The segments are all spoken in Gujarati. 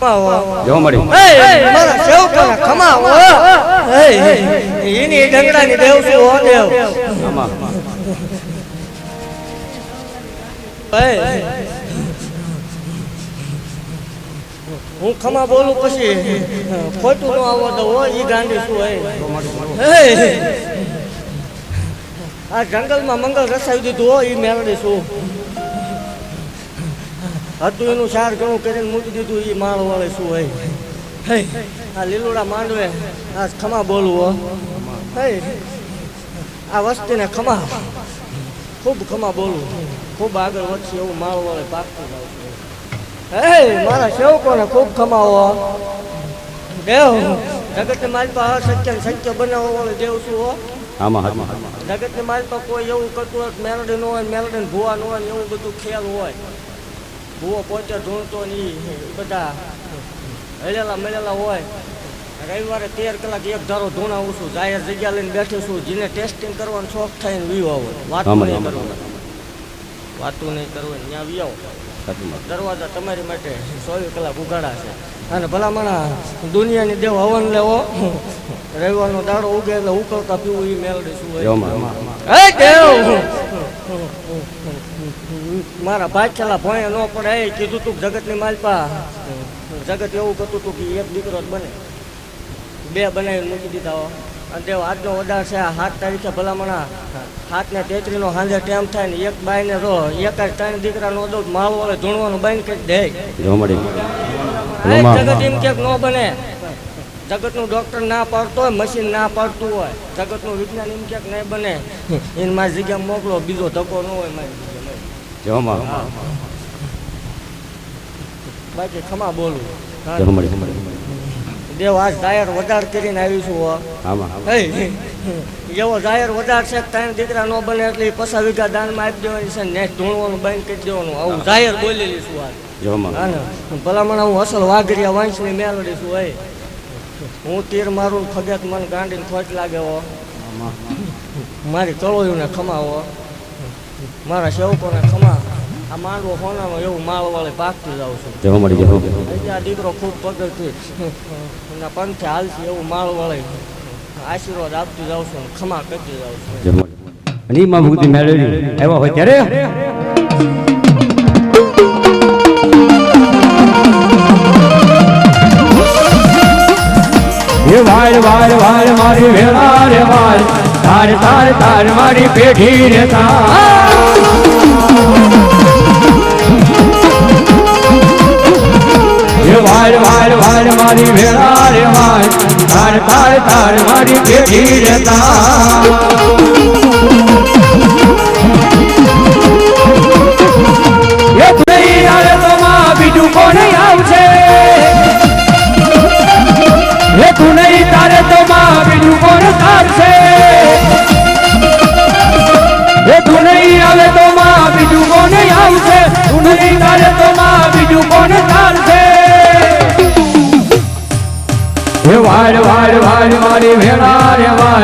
હો એ, ખમા બોલું પછી ખોટું ન આવડે હોય ઈ ગાંડી શું હોય એ, આ જંગલમાં મંગલ રસાવી દીધું હોય ઈ મેળડી શું હતું એનું સાર ઘણું કરીને મૂકી દીધું એ માળ વાળે શું હોય? હે, આ લીલુડા માંડવે આ ખમા બોલવું હો. હે, આ વસ્તીને ખમા. ખૂબ ખમા બોલવું. ખૂબ આગળ વધશે એવું માળ વાળે પાકતું હે મારા સેવકોને ખૂબ ખમાવો દેવ મારી માલપા સત્ય સત્ય બનાવવા વાળો દેવ શું હો. જગતની માલપા કોઈ એવું કરતું હોય મેલડી ન હોય મેલડી ભૂવા ન હોય ને એવું બધું ખ્યાલ હોય. ભૂવો પોતે ઢૂંઢતો ને ઈ બધા હળેલા મળેલા હોય. રવિવારે તેર કલાક એક ધારો ધૂણા છું જાહેર જગ્યા લઈને બેઠું છું. જેને ટેસ્ટિંગ કરવાનો શોખ થાય ને વીવો હોય. વાતું નહીં કરવાનું. વાતું નહીં કરવાની. ત્યાં વી આવો દરવાજા તમારી માટે ચોવીસ કલાક ઉગાડા છે. અને ભલામણા દુનિયાની દેવ હવન લેવો રવિવારનો દાડો ઉગે એટલે ઉકળતા પીવું એ મેળવી શું દેવ! મારા ભાઈ ભોંય ન પડે એ કીધું તું જગતની માલપા. જગત એવું કહેતું હતું કે એક દીકરો જ બને. બે બનાવીને મૂકી દીધા અને દેવ આજનો વધાર છે સાત તારીખે ભલામણા. સાત ને તેત્રીસ નો સાંજે ટાઈમ થાય ને એક બાઈ ને રો. એક જ ત્રણ દીકરા નો દઉં માવો હવે ધૂણવાનું બંધ કરી દે. જગત એમ કે ન બને. જગતનું ડોક્ટર ના પાડતો હોય મશીન ના પાડતું હોય. જગતનું વિજ્ઞાન એમ ક્યાંક નહીં બને. એને મારી જગ્યા મોકલો બીજો ધક્કો ન હોય મારી. જગ્યાએ. બાકી ખમા બોલું. જોવા દેવ આજ જાહેર વધાર કરીને આવીશું એવો જાહેર વધાર છે ત્રણ દીકરા ન બને એટલે ઈ પચાસ વીઘા દાનમાં આપી દેવાની છે ને ધૂણવાનું બંધ કરી દેવાનું. આવું જાહેર બોલી છું આજ. ને ભલામણ હું અસલ વાઘરિયા વાંસની મેલડી છું હોય હું તીર મારું ખગેત મન ગાંડીને ખોટ લાગે મારી મારી તળોયુંને ખમાવો. મારા સેવકોને ખમા. આ માંડવો હોનાનો એવું માળ વાળે પાકતી જાઉં છું. જોવા મળી જોવા આ દીકરો ખૂબ પગથી એના પંથે હાલશે એવું માળ વાળે આશીર્વાદ આપતી જાઉં છું ખમા કરતી જાઉં છું. અને માં ભૂતિ મેળવી આવ્યા હોય ત્યારે? વાળ વાળ વાળ મારી વેળા રે વાળ. તાર તાર તાર મારી પેઢી રે તાર. મારી વેળા રે વાળ તાર તાર તાર મારી પેઢી રે તાર એ તું નહીં આવે તો માં બીજું કોને આવશે હે તું નહીં તારે તો માં બીજું કોણ તારશે હે કોણ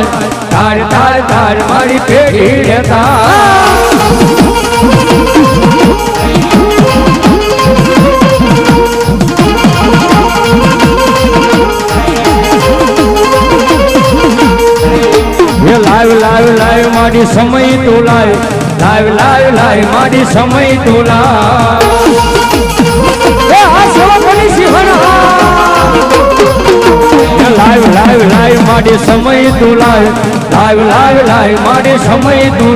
રે વાળ તાર તાર તાર મારી પેઢી રે લાઈવ લાઈવ લાઈવ મારી સમય તો લાઈવ લાઈવ લાઈવ લાઈવ મારી સમય તો લાવ. સમય તું લાવ લાવ લાવ સમય તું